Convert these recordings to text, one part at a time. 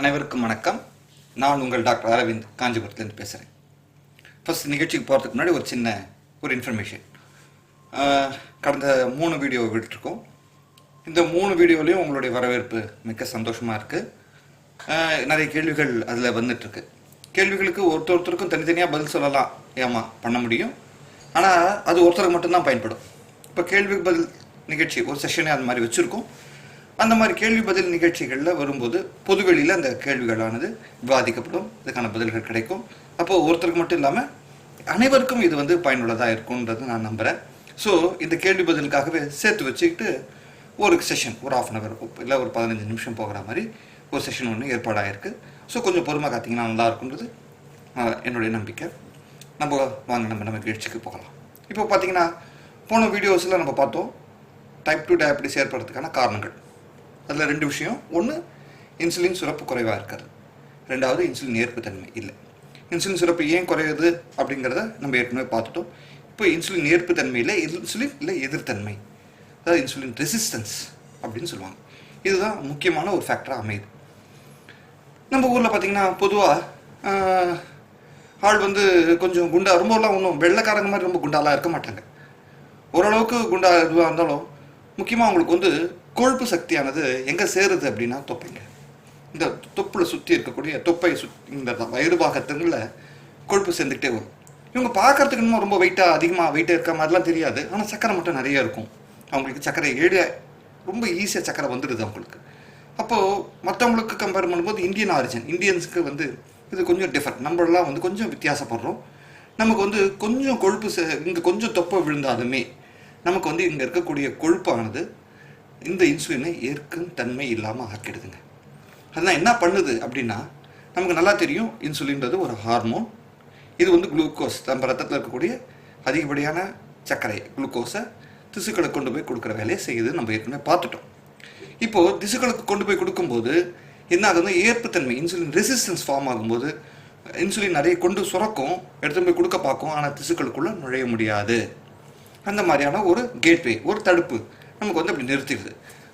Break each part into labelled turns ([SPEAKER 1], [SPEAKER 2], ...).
[SPEAKER 1] அனைவருக்கும் வணக்கம். நான் உங்கள் டாக்டர் அரவிந்த் காஞ்சிபுரத்துலேருந்து பேசுகிறேன் ஃபர்ஸ்ட் நிகழ்ச்சிக்கு போகிறதுக்கு முன்னாடி ஒரு சின்ன ஒரு இன்ஃபர்மேஷன் கடந்த மூணு வீடியோ விட்டுருக்கோம். இந்த மூணு வீடியோலையும் உங்களுடைய வரவேற்பு மிக்க சந்தோஷமாக இருக்குது நிறைய கேள்விகள் அதில் வந்துட்டுருக்கு. கேள்விகளுக்கு ஒருத்தர் ஒருத்தருக்கும் தனித்தனியாக பதில் சொல்லலாம் ஏமா பண்ண முடியும். ஆனால் அது ஒருத்தருக்கு மட்டும்தான் பயன்படும். இப்போ கேள்வி பதில் நிகழ்ச்சி ஒரு செஷனே அந்த மாதிரி வச்சுருக்கோம். அந்த மாதிரி கேள்வி பதில் நிகழ்ச்சிகளில் வரும்போது பொதுவெளியில் அந்த கேள்விகளானது விவாதிக்கப்படும். இதுக்கான பதில்கள் கிடைக்கும். அப்போ ஒருத்தருக்கு மட்டும் இல்லாமல் அனைவருக்கும் இது வந்து பயனுள்ளதாக இருக்கும்ன்றது நான் நம்புகிறேன் ஸோ இந்த கேள்வி பதிலுக்காகவே சேர்த்து வச்சுக்கிட்டு ஒரு செஷன் ஒரு ஆஃப் அன் ஹவர் இல்லை ஒரு பதினஞ்சு நிமிஷம் போகிற மாதிரி ஒரு செஷன் ஒன்று ஏற்பாடாகிருக்கு ஸோ கொஞ்சம் பொறுமை காத்திங்கன்னா நல்லா இருக்குன்றது என்னுடைய நம்பிக்கை. நம்ம வாங்க நம்ம நம்ம நிகழ்ச்சிக்கு போகலாம். இப்போ பார்த்தீங்கன்னா போன வீடியோஸில் நம்ம பார்த்தோம் டைப் டூ டயபிட்டிஸ் ஏற்படுறதுக்கான காரணங்கள். அதில் ரெண்டு விஷயம். ஒன்று இன்சுலின் சுரப்பு குறைவாக இருக்கிறது. ரெண்டாவது இன்சுலின் ஏற்புத்தன்மை இல்லை. இன்சுலின் சுரப்பு ஏன் குறையுது அப்படிங்கிறத நம்ம ஏற்கனவே பார்த்துட்டோம். இப்போ இன்சுலின் ஏற்புத்தன்மை இல்லை இன்சுலின் இல்லை எதிர்த்தன்மை அதாவது இன்சுலின் ரெசிஸ்டன்ஸ் அப்படின்னு சொல்லுவாங்க. இதுதான் முக்கியமான ஒரு ஃபேக்டராக அமையுது. நம்ம ஊரில் பார்த்திங்கன்னா பொதுவாக ஆள் வந்து கொஞ்சம் குண்டா ரொம்பலாம் ஒன்றும் வெள்ளைக்காரங்க மாதிரி ரொம்ப குண்டாலாம் இருக்க மாட்டாங்க. ஓரளவுக்கு குண்டா இதுவாக இருந்தாலும் முக்கியமாக அவங்களுக்கு வந்து கொழுப்பு சக்தியானது எங்கே சேருது அப்படின்னா தொப்பைங்க. இந்த தொப்பில் சுற்றி இருக்கக்கூடிய தொப்பை சுத் இந்த வயிறு பாகத்துங்களில் கொழுப்பு சேர்ந்துக்கிட்டே வரும். இவங்க பார்க்கறதுக்கு இன்னும் ரொம்ப வெயிட்டாக அதிகமாக வெயிட்டாக இருக்க மாதிரிலாம் தெரியாது. ஆனால் சக்கரை மட்டும் நிறைய இருக்கும். அவங்களுக்கு சக்கரை ஏழு ரொம்ப ஈஸியாக சக்கரை வந்துடுது அவங்களுக்கு. அப்போது மற்றவங்களுக்கு கம்பேர் பண்ணும்போது இந்தியன் ஆரிஜின் இந்தியன்ஸுக்கு வந்து இது கொஞ்சம் டிஃபரெண்ட் நம்மளெலாம் வந்து கொஞ்சம் வித்தியாசப்படுறோம். நமக்கு வந்து கொஞ்சம் கொழுப்பு இங்கே கொஞ்சம் தொப்பை விழுந்தாலுமே நமக்கு வந்து இங்கே இருக்கக்கூடிய கொழுப்பானது இந்த இன்சுலினை ஏற்கும் தன்மை இல்லாமல் ஆக்கிடுதுங்க. அதெல்லாம் என்ன பண்ணுது அப்படின்னா நமக்கு நல்லா தெரியும் இன்சுலின்றது ஒரு ஹார்மோன் இது வந்து குளுக்கோஸ் நம்ம ரத்தத்தில் இருக்கக்கூடிய அதிகப்படியான சர்க்கரை குளுக்கோஸை திசுக்களை கொண்டு போய் கொடுக்குற வேலையை செய்யுது நம்ம ஏற்கனவே பார்த்துட்டோம். இப்போ திசுக்களுக்கு கொண்டு போய் கொடுக்கும்போது என்ன ஆகுதுன்னா ஏற்புத்தன்மை இன்சுலின் ரெசிஸ்டன்ஸ் ஃபார்ம் ஆகும்போது இன்சுலின் நிறைய கொண்டு சுரக்கும் எடுத்து போய் கொடுக்க பார்க்கும் ஆனால் திசுக்களுக்குள்ளே நுழைய முடியாது. அந்த மாதிரியான ஒரு கேட்வே ஒரு தடுப்பு. நமக்கு வந்து அப்படி நிறுத்திடுது.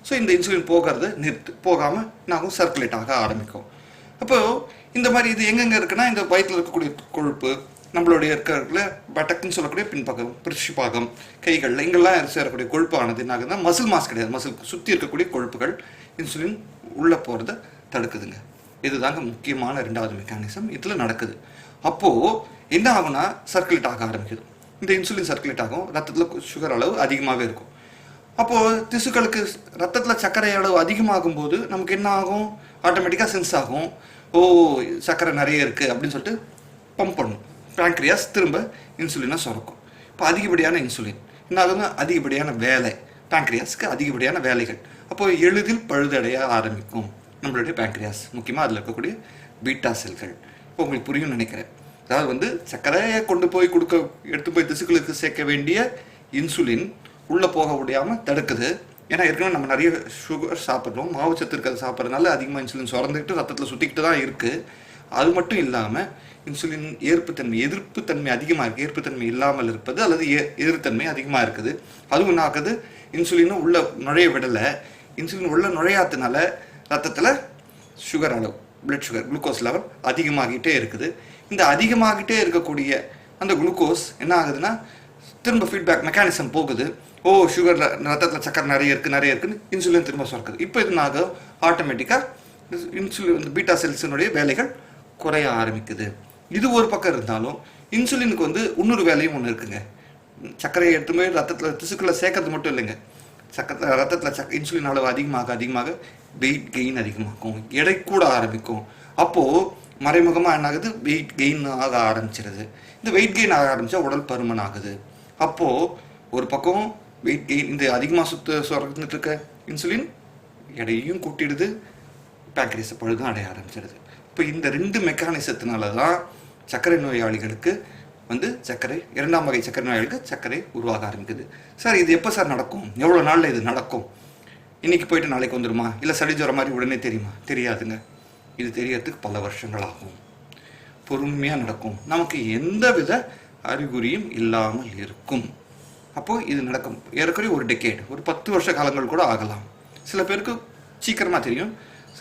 [SPEAKER 1] ஸோ இந்த இன்சுலின் போகிறது நிறுத்து போகாமல் நாங்கள் சர்க்குலேட் ஆக ஆரம்பிக்கும். அப்போது இந்த மாதிரி இது எங்கெங்கே இருக்குன்னா இந்த வயிற்றில் இருக்கக்கூடிய கொழுப்பு நம்மளுடைய இருக்கிற பட்டக்குன்னு சொல்லக்கூடிய பின்பக்கம் பிரிஷிபாகம் கைகளில் இங்கெல்லாம் சேரக்கூடிய கொழுப்பானது என்ன ஆகுதுன்னா மசில் மாஸ் கிடையாது. மசில் சுற்றி இருக்கக்கூடிய கொழுப்புகள் இன்சுலின் உள்ளே போகிறத தடுக்குதுங்க. இதுதாங்க முக்கியமான ரெண்டாவது மெக்கானிசம் இதில் நடக்குது. அப்போது என்ன ஆகும்னா சர்க்குலேட் ஆக ஆரம்பிக்குது. இந்த இன்சுலின் சர்க்குலேட் ஆகும். ரத்தத்தில் சுகர் அளவு அதிகமாகவே இருக்கும். அப்போது திசுக்களுக்கு ரத்தத்தில் சர்க்கரை அளவு அதிகமாகும் போது நமக்கு என்ன ஆகும்? ஆட்டோமேட்டிக்காக சென்ஸ் ஆகும். ஓ சர்க்கரை நிறைய இருக்குது அப்படின்னு சொல்லிட்டு பம்ப் பண்ணும். பேங்க்ரியாஸ் திரும்ப இன்சுலினை சுரக்கும். இப்போ அதிகப்படியான இன்சுலின் என்ன ஆகுதுன்னா அதிகப்படியான வேலை. பேங்க்ரியாஸ்க்கு அதிகப்படியான வேலைகள். அப்போ எளிதில் பழுதடைய ஆரம்பிக்கும் நம்மளுடைய பேங்க்ரியாஸ் முக்கியமாக அதில் இருக்கக்கூடிய பீட்டா செல்கள் இப்போ உங்களுக்கு புரியும்னு நினைக்கிறேன். அதாவது வந்து சர்க்கரையை கொண்டு போய் கொடுக்க எடுத்து போய் திசுக்களுக்கு சேர்க்க வேண்டிய இன்சுலின் உள்ளே போக முடியாமல் தடுக்குது. ஏன்னா ஏற்கனவே நம்ம நிறைய சுகர் சாப்பிட்றோம். மாவுச்சத்து இருக்கிறத சாப்பிட்றதுனால அதிகமாக இன்சுலின் சுரந்துக்கிட்டு ரத்தத்தில் சுற்றிக்கிட்டு தான் இருக்குது அது மட்டும் இல்லாமல் இன்சுலின் ஏற்புத்தன்மை எதிர்ப்புத்தன்மை அதிகமாக இருக்குது ஏற்புத்தன்மை இல்லாமல் இருப்பது அல்லது எ- எதிர்த்தன்மை அதிகமாக இருக்குது. அதுவும் என்ன ஆகுது? இன்சுலினும் உள்ள நுழைய விடலை. இன்சுலின் உள்ள நுழையாததுனால ரத்தத்தில் சுகர் அளவு பிளட் சுகர் குளுக்கோஸ் லெவல் அதிகமாகிட்டே இருக்குது. இந்த அதிகமாகிட்டே இருக்கக்கூடிய அந்த குளுக்கோஸ் என்ன ஆகுதுன்னா திரும்ப ஃபீட்பேக் மெக்கானிசம் போகுது. ஓ சுகரில் ரத்தத்தில் சக்கரை நிறைய இருக்குது நிறைய இருக்குன்னு இன்சுலின் திரும்ப சுரக்குது. இப்போ இது ஆகும் ஆட்டோமேட்டிக்காக இன்சுலின் இந்த பீட்டா செல்ஸினுடைய வேலைகள் குறைய ஆரம்பிக்குது. இது ஒரு பக்கம் இருந்தாலும் இன்சுலினுக்கு வந்து இன்னொரு வேலையும் ஒன்று இருக்குங்க. சர்க்கரையை எடுத்து போய் ரத்தத்தில் திசுக்களை சேர்க்கறது மட்டும் இல்லைங்க. சக்கர ரத்தத்தில் சக் இன்சுலின் அளவு அதிகமாக அதிகமாக வெயிட் கெயின் அதிகமாகும். எடை கூட ஆரம்பிக்கும். அப்போது மறைமுகமாக என்ன ஆகுது வெயிட் கெயின் ஆக ஆரம்பிச்சிருது. இந்த வெயிட் கெயின் ஆக ஆரம்பித்தா உடல் பருமன் ஆகுது. அப்போது ஒரு பக்கம் வெயிட் கெயின் இந்த அதிகமாக சுத்த சுரந்துட்டு இருக்க இன்சுலின் எடையும் கூட்டிடுது பேங்க்ரீஸை பழுதும் அடைய ஆரம்பிச்சிடுது. இப்போ இந்த ரெண்டு மெக்கானிசத்தினால தான் சர்க்கரை நோயாளிகளுக்கு வந்து சர்க்கரை இரண்டாம் வகை சர்க்கரை நோயாளிகளுக்கு சர்க்கரை உருவாக ஆரம்பிக்குது. சார் இது எப்போ சார் நடக்கும்? எவ்வளோ நாளில் இது நடக்கும்? இன்னைக்கு போயிட்டு நாளைக்கு வந்துடுமா இல்லை சளி ஜுரம் மாதிரி உடனே தெரியுமா? தெரியாதுங்க. இது தெரியறதுக்கு பல வருஷங்கள் ஆகும். பொறுமையாக நடக்கும். நமக்கு எந்த வித அறிகுறியும் இல்லாமல் இருக்கும். அப்போது இது நடக்கும். ஏறக்குறைய ஒரு டெக்கேட் ஒரு பத்து வருஷ காலங்கள் கூட ஆகலாம். சில பேருக்கு சீக்கிரமாக தெரியும்.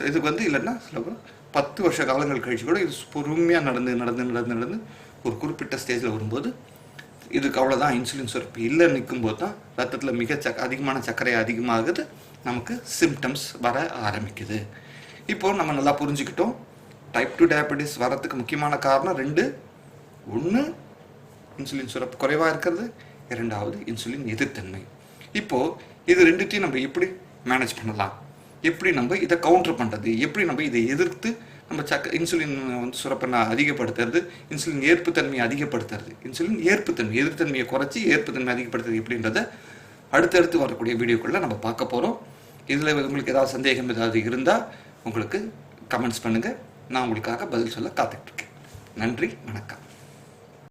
[SPEAKER 1] இதுக்கு வந்து இல்லைன்னா சில பேர் பத்து வருஷ காலங்கள் கழிச்சு கூட இது பொறுமையாக நடந்து நடந்து நடந்து நடந்து ஒரு குறிப்பிட்ட ஸ்டேஜில் வரும்போது இதுக்கு அவ்வளோதான் இன்சுலின் சுரப்பு இல்லை நிற்கும்போது தான் ரத்தத்தில் மிக சக் அதிகமான சர்க்கரை அதிகமாகுது. நமக்கு சிம்டம்ஸ் வர ஆரம்பிக்குது. இப்போ நம்ம நல்லா புரிஞ்சுக்கிட்டோம். டைப் டூ டயபெட்டிஸ் வரத்துக்கு முக்கியமான காரணம் ரெண்டு ஒன்று இன்சுலின் சுரப்பு குறைவாக இருக்கிறது. இரண்டாவது இன்சுலின் எதிர்த்தன்மை. இப்போது இது ரெண்டுத்தையும் நம்ம எப்படி மேனேஜ் பண்ணலாம்? எப்படி நம்ம இதை கவுண்டர் பண்ணுறது எப்படி நம்ம இதை எதிர்த்து நம்ம சக்க இன்சுலின் வந்து சுரப்பை அதிகப்படுத்துறது? இன்சுலின் ஏற்புத்தன்மையை அதிகப்படுத்துறது. இன்சுலின் ஏற்புத்தன்மை எதிர்த்தன்மையை குறைச்சி ஏற்புத்தன்மை அதிகப்படுத்துறது எப்படின்றத அடுத்தடுத்து வரக்கூடிய வீடியோக்குள்ள நம்ம பார்க்க போகிறோம் இதில் உங்களுக்கு ஏதாவது சந்தேகம் ஏதாவது இருந்தால் உங்களுக்கு கமெண்ட்ஸ் பண்ணுங்கள் நான் உங்களுக்காக பதில் சொல்ல காத்துட்ருக்கேன் நன்றி வணக்கம்.